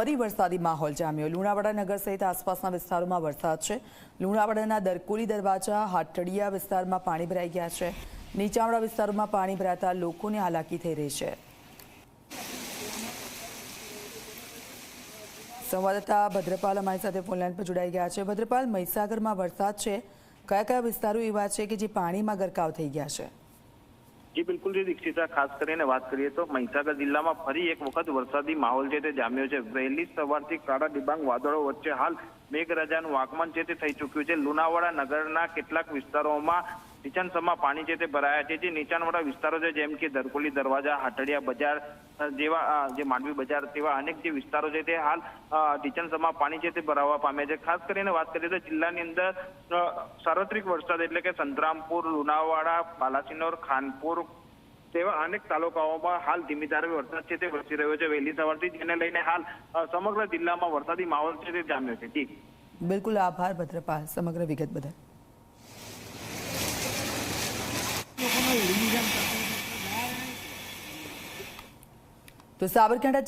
ફરી વરસાદી માહોલ જામ્યો. લુણાવાડા નગર સહિત આસપાસના વિસ્તારોમાં વરસાદ છે. લુણાવાડાના દરકોલી દરવાજા, હાટડિયા વિસ્તારમાં પાણી ભરાઈ ગયા છે. નીચાણવાળા વિસ્તારોમાં પાણી ભરાતા લોકોને હાલાકી થઈ રહી છે. સંવાદદાતા ભદ્રપાલ અમારી સાથે ફોનલાઈન પર જોડાઈ ગયા છે. ભદ્રપાલ, મહીસાગરમાં વરસાદ છે. કયા કયા વિસ્તારો એવા છે કે જે પાણીમાં ગરકાવ થઈ ગયા છે? જી, બિલકુલ જે, દીક્ષિતા, ખાસ કરીને વાત કરીએ તો મહીસાગર જિલ્લામાં ફરી એક વખત વરસાદી માહોલ છે તે જામ્યો છે. વહેલી સવારથી કાળા ડિબાંગ વાદળો વચ્ચે હાલ મેઘરાજાનું આગમન છે તે થઈ ચૂક્યું છે. લુણાવાડા નગરના કેટલાક વિસ્તારોમાં નીચાણસમાં પાણી છે તે ભરાયા છે, જે નીચાણવાળા વિસ્તારો છે, જેમ કે દરકોલી દરવાજા, હાટડિયા બજાર જેવા જે માંડવી બજાર તેવા અનેક જે વિસ્તારો છે તે હાલ નીચાણ સમા પાણી છે તે ભરાવા પામ્યા છે. ખાસ કરીને વાત કરીએ તો જિલ્લાની અંદર સાર્વત્રિક વરસાદ એટલે કે સંતરામપુર, લુણાવાડા, બાલાસિનોર, ખાનપુર તેવા અનેક તાલુકાઓમાં હાલ ધીમી ધારે વરસાદ છે તે વરસી રહ્યો છે. વહેલી સવારથી જેને લઈને હાલ સમગ્ર જિલ્લામાં વરસાદી માહોલ છે તે જામ્યો છે. બિલકુલ આભાર ભદ્રપાલ, સમગ્ર વિગત બદલ. તો સાબરકાંઠા જિલ્લા